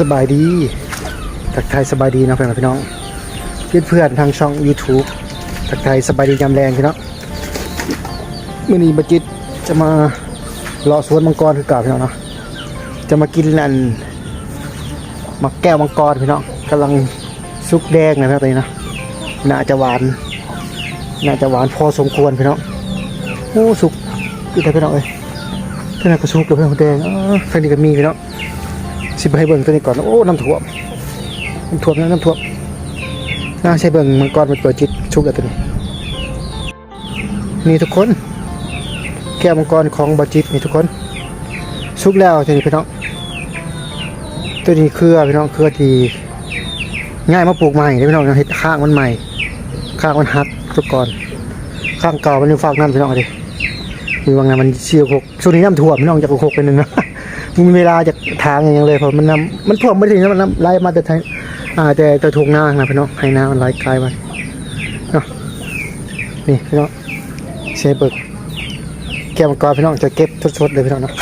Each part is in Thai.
สบายดีทักทายสบายดีนะเพื่อนๆพี่น้องเพื่อนเพื่อนๆทางช่อง YouTube ทักทายสบายดียามแรงพี่น้องมื่อนี้บัจิตจะมาเลาะสวนมังกรคือกาพี่น้องเนาะจะมากินนั่นมักแก้วมังกรพี่น้องกำลังสุกแดงนะครับตอนนี้นะน่าจะหวานน่าจะหวานพอสมควรพี่น้องโอ้สุกอีกแล้วพี่น้องเอ้ยท่านนก็สุกแล้วพี่น้องแดงอ๋อทางนี้ก็มีพี่น้อง สิบให้เบิ่งตัวนี้ก่อน โอ้ น้ำท่วม น้ำท่วมนะน้ำท่วมน่าใช่เบิ่งมังกรมันเปิดจิตชุกแล้วตัวนี้ นี่ทุกคน แก้วมังกรของบาจิตนี่ทุกคน ชุกแล้วตัวนี้พี่น้อง ตัวนี้เครือพี่น้องเครือที่ง่ายมาปลูกใหม่เด้อพี่น้องเฮ็ดข้างมันใหม่ ข้างมันหักทุกก่อนข้างเก่ามันยังฝากน้ำพี่น้องเอาดิมีบางงานมันเชี่ยวหกช่วงนี้น้ำท่วมพี่น้องจะหกไปหนึ่งนะ มีเวลาจากทางอย่างเลยเพราะมันน้ำมันท่วมไม่ถึงนะมันน้ำไหลมาแต่ทางอ่าแต่แต่ทุ่งนานะพี่น้องให้น้ำมันไหลไกลไปเนาะนี่พี่น้องเซเบิกแก้วมังกรพี่น้องจะเก็บสดๆเลยพี่น้องเนาะ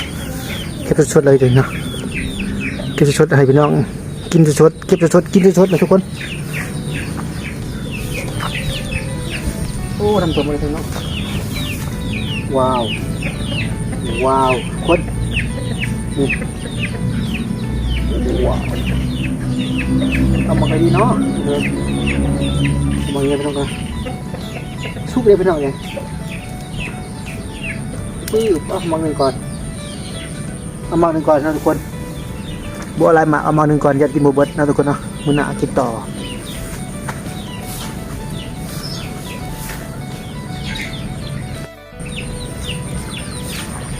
เก็บสดๆเลยเลยเนาะเก็บสดๆให้พี่น้อง กินสดๆเก็บสดๆกินสดๆนะทุกคนโอ้ทำตัวมาเลยพี่น้องว้าวว้าวคน ว้าวเอามาไงดีเนาะเออเอามาไงไปทำกันซุปเลยไปทำไงปื้บเอามาหนึ่งก่อนเอามาหนึ่งก่อนนะทุกคนบัวอะไรมาเอามาหนึ่งก่อนยัดกินบัวเบิดนะทุกคนเนาะมือหนากินต่อ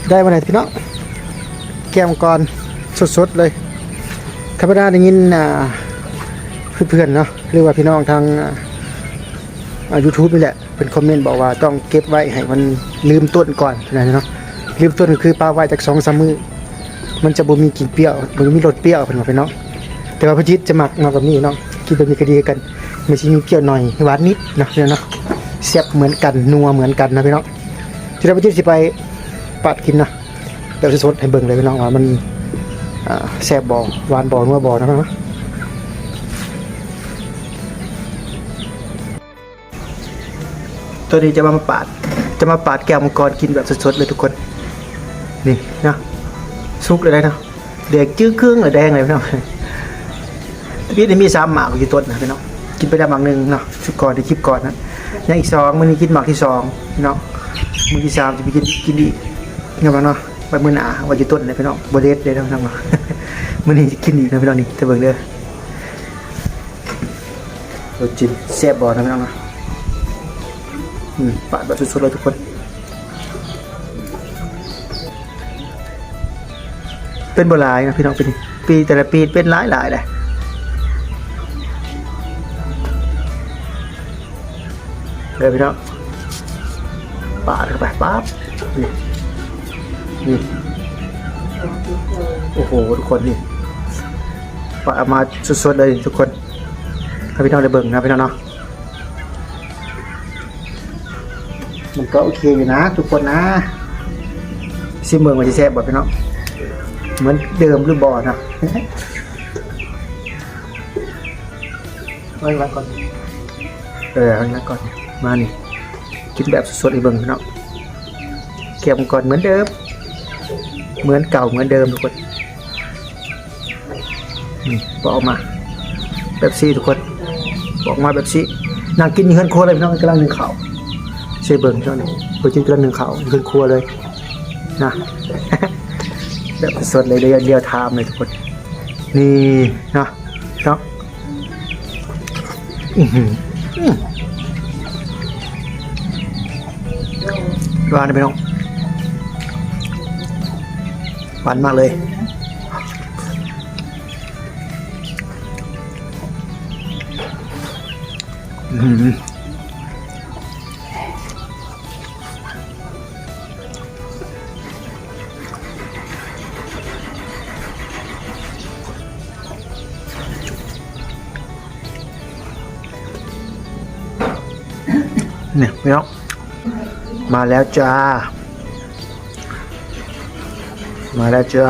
ได้มาไหนพี่น้อง แก้มก่อนสดๆเลยข้าพเจ้าได้ยินอ่เพื่อนๆเนาะหรือว่าพี่น้องทางยูทูบนี่แหละเป็นคอมเมนต์บอกว่าต้องเก็บไว้ให้มันลืมต้นก่อนนะเนาะลืมต้นก็คือปลาไว้จากสองสามมือมันจะบ่มีกลิ่นเปรี้ยวบ่มีรสเปรี้ยวเป็นว่าพี่น้องแต่ว่าพจิตจะหมักมาแบบนี้เนาะกินแบบนี้ก็ดีกันไม่ใช่มีเปรี้ยวหน่อยหวานนิดเนาะพี่น้องเนาะแซ่บเหมือนกันนัวเหมือนกันนะพี่น้องที่เราพจิตสิไปปัดกินนะ แบบสดๆให้เบิ่งเลยพี่น้องว่ามันแซบบอหวานบอนัวบอนะครับตัวนี้จะมาปาด จะมาปาดแก้วมังกรกินแบบสดๆเลยทุกคน นี่นะซุกเลยได้นะเด็กจื้อเครื่องเลยแดงเลยพี่น้องพี่ได้มีสามหมากอยู่ต้นนะพี่น้องกินไปได้หมากหนึ่งเนาะชุดก่อนในคลิปก่อนนะยังอีกสองมันนี้กินหมากที่สองพี่น้องมือที่สามจะไปกินกินอีกเงี้ยบ้าเนาะ ไปมือหนาว่าอยู่ต้นเลยพี่น้องบริเวณเลยนะพี่น้องเนาะมือนี้กินอีกนะพี่น้องนี่จะเบิ่งเด้อรสจินแซ่บบอนะพี่น้องนะอืมปาดแบบสุดๆเลยทุกคน เป็นโบราณนะพี่น้องเป็นปีแต่ละปีเป็นหลายหลายๆเลยเดี๋ยวพี่น้องปาดเข้าไปปั๊บนี่ นี่โอ้โหทุกคนนี่ปาดออกมาสดๆเลยทุกคนให้พี่น้องได้เบิ่งนะพี่น้องเนาะมันก็โอเคอยู่นะ ทุกคนนะซิมเมืองมันจะแซ่บบ่พี่น้องเหมือนเดิมหรือบ่อนะไว้ไว้ก่อนเออไว้ไว้ก่อนมานี่กินแบบสดๆอีกเบิ่งพี่น้องเก็บก่อนเหมือนเดิม เหมือนเก่าเหมือนเดิมทุกคนนี่บอกออกมาแบบซี่ทุกคนบอกมาแบบซี่นางกินยู่เฮืนครัวเลยพี่น้องกำลังหนึ่งเขาเชเบิ่งช่วงนี้เปิดกินกำลังหนึ่งเขายืนครัวเลยนะแบบสดเลยเรียวเรียวไทม์เลยทุกคนนี่นะเนาะอื้อหืออื้อหวานไหมน้อง หวานมากเลย อื้อหือเนี่ยพี่น้องมาแล้วจ้า มาแล้วจ้า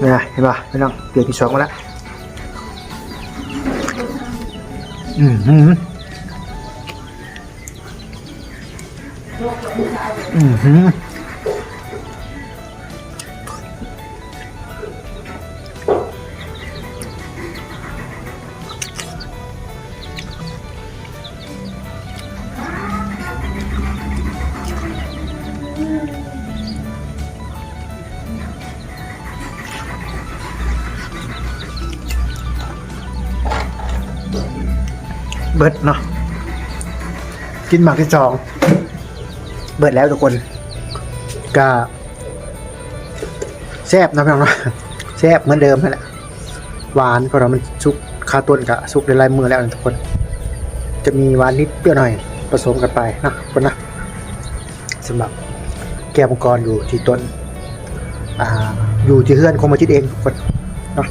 เนี่ยเห็นป่ะพี่น้องเดือนที่สองมาแล้วอืมอืมอืม เบิดเนาะกินหมากที่สองเบิดแล้วทุกคนก็แซ่บนะพี่น้องเนาะแซ่บเหมือนเดิมนั่นแหละหวานเพราะเรามันซุกคาต้นกับซุกในลายมือแล้วนะทุกคน จะมีหวานนิดเปรี้ยวหน่อยผสมกันไปนะคนนะสำหรับแก้วมังกรอยู่ที่ต้น อ่า อยู่ที่เฮือนคงมาจิตเองทุกคนเนาะ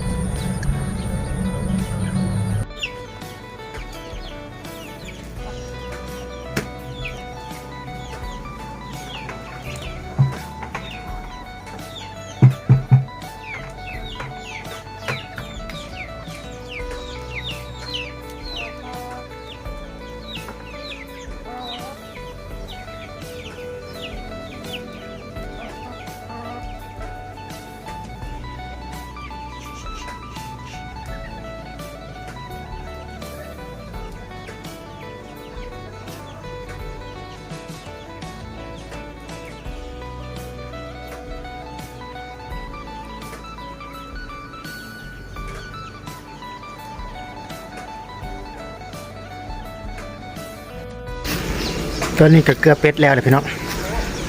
ตอนนี้ก็เกลือเป็ดแล้วเลยพี่น้อง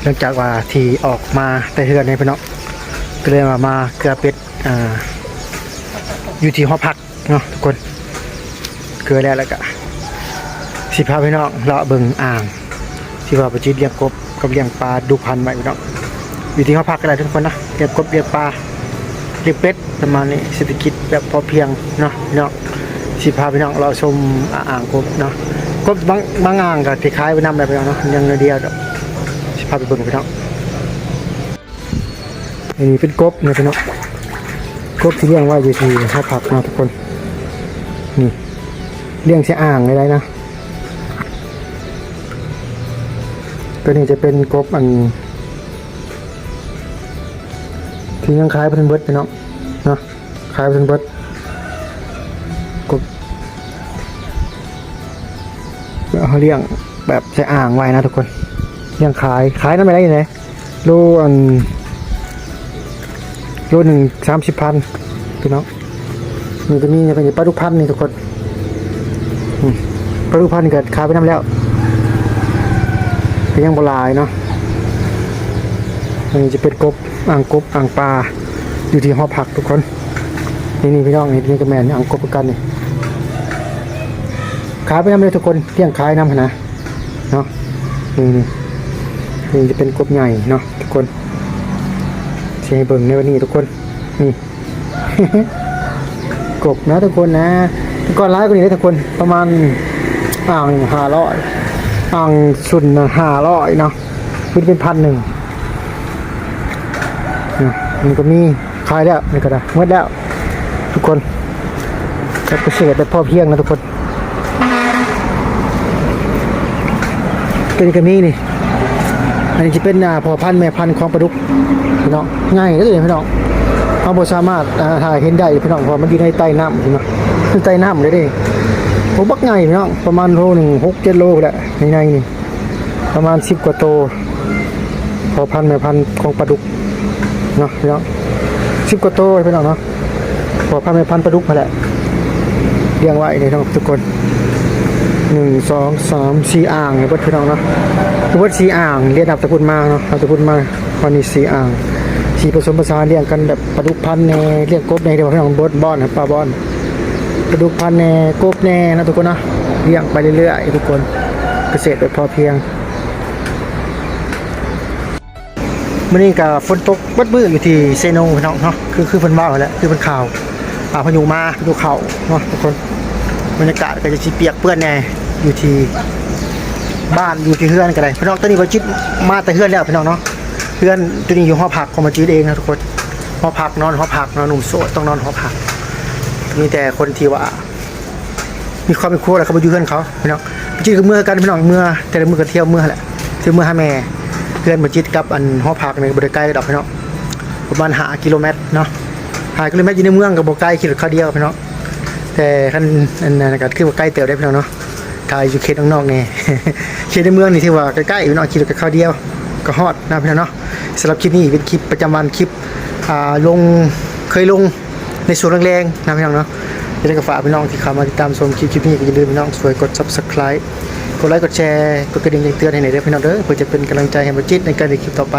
หลังจากว่าที่ออกมาแต่เฮือนในพี่น้องก็เลยมามาเกลือเป็ดอ่าอยู่ที่หอพักเนาะทุกคนเกลือแล้วแล้วก็สิพาพี่น้องเลาะเบิงอ่างที่ว่าประจิตเลี้ยงกบกับเลี้ยงปลาดูพันธุ์ไว้พี่น้องอยู่ที่หอพักก็ได้ทุกคนนะเลี้ยงกบเลี้ยงปลาเลี้ยงเป็ดประมาณนี้เศรษฐกิจแบบพอเพียงเนาะพี่น้องสิพาพี่น้องเราชมอ่างกบเนาะ ก็บางบางอ่างก็ที่คล้ายไปนำได้ไปเนาะยังเดียวเดี๋ยวสิพาไปเบิ่งไปเนาะอันนี้เป็นกบนะพี่น้องกบที่เลี้ยงไว้อยู่ที่ห้าผักเนาะทุกคนนี่เลี้ยงใช่อ่างอะไรนะตัวนี้จะเป็นกบอัน ที่ยังคล้ายพันเบิดพี่น้องเนาะคล้ายพันเบิร์ดกบ เขาเลี้ยงแบบใช้อ่างไว้นะทุกคนเลี้ยงขายขายนั่นไม่ได้ยังไงโลอันโลหนึ่งสามสิบพันพี่น้องนี่ก็มีเนี่ยเป็นปลาดุกพันนี่ทุกคนปลาดุกพันเกิดขายไปน้ำแล้วก็ยังโบราณเนาะอันนี้จะเป็นกบอ่างกบอ่างปลาอยู่ที่หอผักทุกคน นี่นี่พี่น้องนี่นี่ก็แมนอ่างกบเหมือนกันนี่ ขายไปน้ำเลยทุกคนเที่ยงขายน้ำนะเนาะนี่นี่นี่จะเป็นกบใหญ่เนาะทุกคนเชียร์เบิ่งในวันนี้ทุกคนนี่กบนะทุกคนนะก่อนร้ายกว่านี้นะทุกคนประมาณอ่างห้าร้อยอ่างสุนห้าร้อยเนาะขึ้นเป็นพันหนึ่งอะมันก็มีขายแล้วนี่ก็ได้หมดแล้ว ทุกคนแบบเกษตรแบบพอเพียงนะทุกคน ตัวนี้ก็มีนี่ อันนี้จะเป็นอ่าพอพันธุ์แม่พันธุ์ของปลาดุกพี่น้องง่ายก็เลยพี่น้องเอาบสามารถอ่าถ่ายเห็นได้พี่น้องเพอมันอยู่ในใต้น้ำพี่น้องใต้น้ำเลยเดิผมบักง่ายพี่น้องประมาณโลหนึ่งหกเจ็ดโลแหละในในนี่ประมาณสิบกว่าโตพอพันแม่พันของปลาดุกเนาะพี่น้องสิบกว่าโตพี่น้องเนาะพอพันแม่พันปลาดุกมาแหละเลี้ยงไว้เลยน้องทุกคน หนึ่งสองสามสี่อ่างเนี่ยบดพี่น้องเนาะเบิดสี่อ่างเรียนอับตะกุนมาเนาะอับตะกุนมาวันนี้สี่อ่างสี่ผสมผสานเรียงกันแบบปลาดุกพันธุ์แน่เรียกกบแน่เดี๋ยวพี่น้องบดบอนครับปลาบอนปลาดุกพันธุ์แน่กบแน่นะทุกคนนะเลี้ยงไปเรื่อยๆทุกคนเกษตรแบบพอเพียงมื่อนี้กับฝนตกบัดมืออยู่ที่เซโนพี่น้องเนาะคือคือเพิ่นว่าแล้วคือเพิ่นข่าวอ่าพายุมาพายุเข่าเนาะทุกคนบรรยากาศก็จะชีเปียกเปื้อนแน่ อยู่ที่บ้านอยู่ที่เฮือนก็ได้พี่น้องตอนนี้บาจิตมาแต่เฮือนแล้วพี่น้องเนาะเฮือนตัวนี้อยู่หอพักของบาจิตเองนะทุกคนหอพักนอนหอพักเนอนหนุ่มโสดต้องนอนหอพัก มีแต่คนที่ว่า มีความเป็นครัวแล้วเขาไปอยู่เพื่อนเขาพี่น้องไปจิตกับเมื่อกันพี่น้องเมื่อแต่ละมือก็เที่ยวเมื่อแหละเที่ยวเมื่อหาแม่เพื่อนมาจิตกับอันหอพักในบริใกล้ดอกพี่น้องประมาณหากิโลเมตรเนาะหากิโลเมตรอยู่ในเมืองกับบใกล้ขี่รถเข้าเดียวพี่น้องแต่ขั้นอันนั้นก็คือว่าใกล้เติบได้พี่น้องเนาะ ถ้าอยู่เขตนอกนี่เขตในเมืองนี่ที่ว่าใกล้ๆพี่นองขี่รถกับข้าวเดียวก็ฮอดนะพี่น้องเนาะสำหรับคลิปนี้เป็นคลิปประจำวันคลิปลงเคยลงในส่วนแรงๆนะพี่น้องเนาะยังไงก็ฝากพี่น้องที่เข้ามาติดตามชมคลิปคลิปนี้ก็อย่าลืมพี่น้องช่วยกด subscribe กดไลค์กดแชร์กดกระดิ่งแจ้งเตือนให้หน่อยเด้อพี่น้องเด้อเพื่อจะเป็นกำลังใจให้บัจิตในการในคลิปต่อไป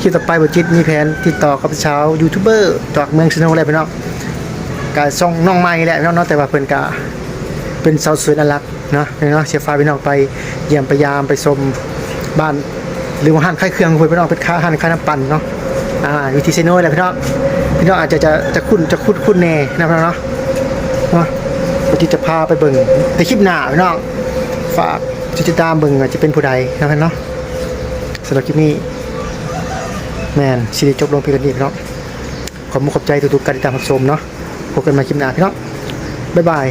คลิปต่อไปบัจิตมีแผนติดต่อกับชาวยูทูบเบอร์จากเมืองชนอะไรพี่น้องการส่องน้องใหม่แหละพี่น้องเนาะแต่ว่าเพิ่นกา เป็นสาวสวยน่ารักเนาะพี่น้องเสียฟ้าพี่น้องไปเยี่ยมไปยามไปชมบ้านหรือว่าห้านขายเครื่องคุยพี่น้องเป็นค้าห้านขายน้ำปั่นเนาะอ่าอยู่ที่เซโน่แหละพี่น้องพี่น้องอาจจะจะจะคุ้นจะคุ้นคุ้นแน่นะพี่น้องเนาะเนาะปฏิจะพาไปเบิ่งในคลิปหน้าพี่น้องฝากติดตามเบิ่งว่าจจะเป็นผู้ใดนะพี่นเนาะสำหรับคลิปนี้แมนสิได้จบลงเพียงเท่านี้พี่น้องขอบคุณขอบใจทุกๆการติดตามรับชมเนาะพบกันใหม่คลิปหน้าพี่น้องบ๊ายบาย